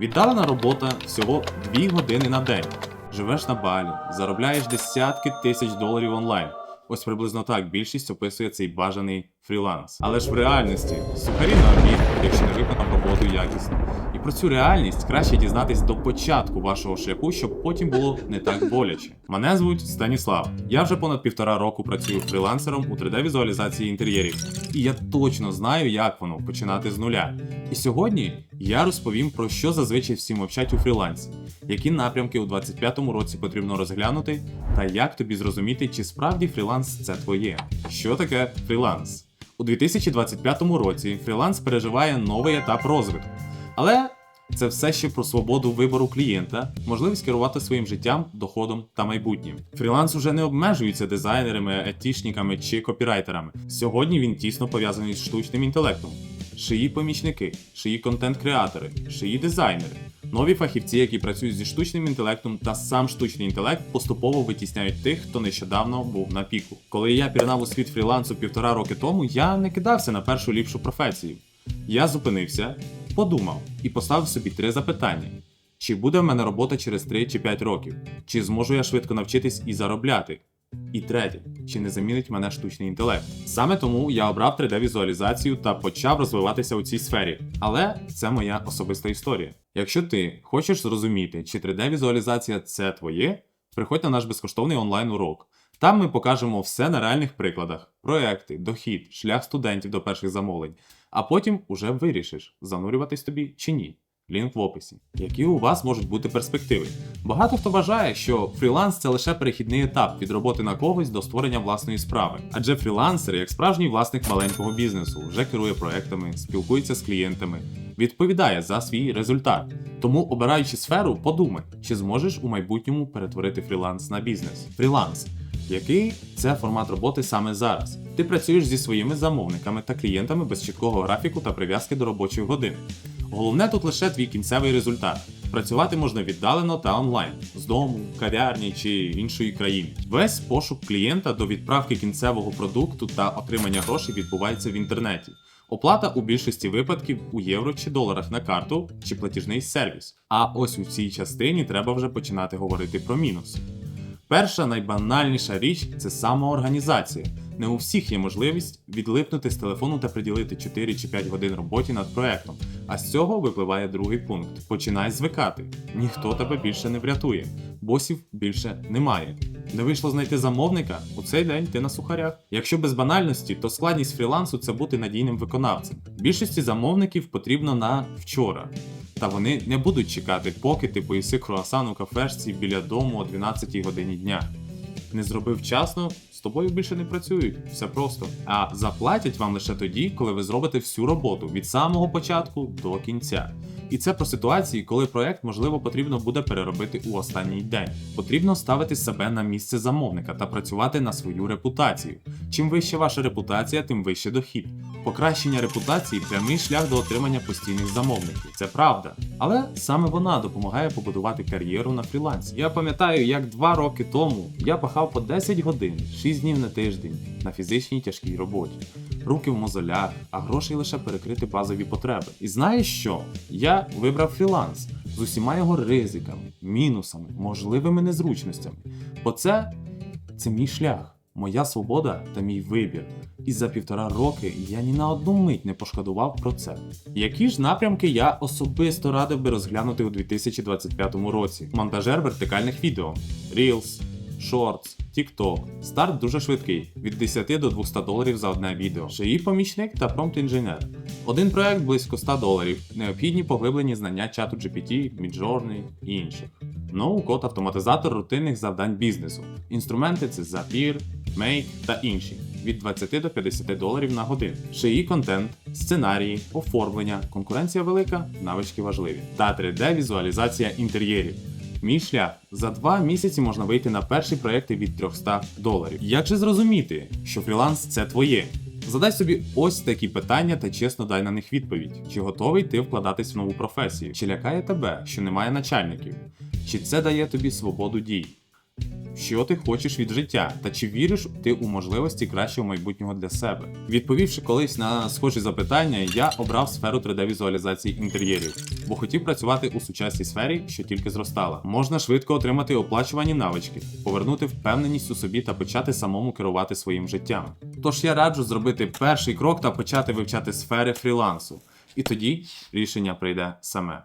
Віддалена робота всього 2 години на день. Живеш на балі, заробляєш десятки тисяч доларів онлайн. Ось приблизно так більшість описує цей бажаний фріланс. Але ж в реальності сухарі на обід, якщо не виконав роботу якісно. І про цю реальність краще дізнатись до початку вашого шляху, щоб потім було не так боляче. Мене звуть Станіслав. Я вже понад півтора року працюю фрілансером у 3D-візуалізації інтер'єрів. І я точно знаю, як воно починати з нуля. І сьогодні я розповім про що зазвичай всі мовчать у фрілансі, які напрямки у 25-му році потрібно розглянути, та як тобі зрозуміти, чи справді фріланс це твоє. Що таке фріланс? У 2025 році фріланс переживає новий етап розвитку. Але це все ще про свободу вибору клієнта, можливість керувати своїм життям, доходом та майбутнім. Фріланс уже не обмежується дизайнерами, етішниками чи копірайтерами. Сьогодні він тісно пов'язаний з штучним інтелектом. Шиї помічники, шиї контент-креатори, шиї дизайнери, нові фахівці, які працюють зі штучним інтелектом, та сам штучний інтелект поступово витісняють тих, хто нещодавно був на піку. Коли я пірнав у світ фрілансу півтора роки тому, я не кидався на першу ліпшу професію. Я зупинився, подумав і поставив собі три запитання: чи буде в мене робота через 3 чи 5 років? Чи зможу я швидко навчитись і заробляти? І третє, чи не замінить мене штучний інтелект? Саме тому я обрав 3D-візуалізацію та почав розвиватися у цій сфері. Але це моя особиста історія. Якщо ти хочеш зрозуміти, чи 3D-візуалізація це твоє, приходь на наш безкоштовний онлайн-урок. Там ми покажемо все на реальних прикладах: проекти, дохід, шлях студентів до перших замовлень, а потім уже вирішиш, занурюватись тобі чи ні. Лінк в описі. Які у вас можуть бути перспективи? Багато хто вважає, що фріланс це лише перехідний етап від роботи на когось до створення власної справи. Адже фрілансер, як справжній власник маленького бізнесу, вже керує проектами, спілкується з клієнтами, відповідає за свій результат. Тому, обираючи сферу, подумай, чи зможеш у майбутньому перетворити фріланс на бізнес. Фріланс. Який це формат роботи саме зараз? Ти працюєш зі своїми замовниками та клієнтами без чіткого графіку та прив'язки до робочої години. Головне тут лише твій кінцевий результат. Працювати можна віддалено та онлайн з дому, кав'ярні чи іншої країни. Весь пошук клієнта до відправки кінцевого продукту та отримання грошей відбувається в інтернеті. Оплата у більшості випадків у євро чи доларах на карту чи платіжний сервіс. А ось у цій частині треба вже починати говорити про мінуси. Перша найбанальніша річ це самоорганізація. Не у всіх є можливість відлипнути з телефону та приділити 4 чи 5 годин роботі над проектом. А з цього випливає другий пункт: починай звикати. Ніхто тебе більше не врятує, босів більше немає. Не вийшло знайти замовника, у цей день ти на сухарях. Якщо без банальності, то складність фрілансу це бути надійним виконавцем. Більшості замовників потрібно на вчора. Та вони не будуть чекати, поки ти поїси круасан у кафешці біля дому о 12 годині дня. Не зробив вчасно, з тобою більше не працюють. Все просто. А заплатять вам лише тоді, коли ви зробите всю роботу від самого початку до кінця. І це про ситуації, коли проект можливо потрібно буде переробити у останній день. Потрібно ставити себе на місце замовника та працювати на свою репутацію. Чим вища ваша репутація, тим вище дохід. Покращення репутації прямий шлях до отримання постійних замовників. Це правда. Але саме вона допомагає побудувати кар'єру на фрілансі. Я пам'ятаю, як два роки тому я пахав по 10 годин, 6 днів на тиждень на фізичній тяжкій роботі. Руки в мозолях, а грошей лише перекрити базові потреби. І знаєш що? Я вибрав фріланс з усіма його ризиками, мінусами, можливими незручностями. Бо це, це мій шлях, моя свобода та мій вибір. І за півтора роки я ні на одну мить не пошкодував про це. Які ж напрямки я особисто радив би розглянути у 2025 році? Монтажер вертикальних відео, Reels, Shorts, TikTok. Старт дуже швидкий від 10 до 200 доларів за одне відео. Шиї помічник та промпт-інженер. Один проект близько 100 доларів, необхідні поглиблені знання чату GPT, Midjourney і інших. Ноу-код автоматизатор рутинних завдань бізнесу. Інструменти це Zapier, Make та інші. Від 20 до 50 доларів на годину. Шиї контент, сценарії, оформлення, конкуренція велика, навички важливі. Та 3D-візуалізація інтер'єрів. Мій шлях за два місяці можна вийти на перші проекти від 300 доларів. Як же зрозуміти, що фріланс це твоє? Задай собі ось такі питання та чесно дай на них відповідь: чи готовий ти вкладатись в нову професію? Чи лякає тебе, що немає начальників? Чи це дає тобі свободу дій? що ти хочеш від життя та чи віриш ти у можливості кращого майбутнього для себе. Відповівши колись на схожі запитання, я обрав сферу 3D-візуалізації інтер'єрів, бо хотів працювати у сучасній сфері, що тільки зростала. Можна швидко отримати оплачувані навички, повернути впевненість у собі та почати самому керувати своїм життям. Тож я раджу зробити перший крок та почати вивчати сфери фрілансу. І тоді рішення прийде саме.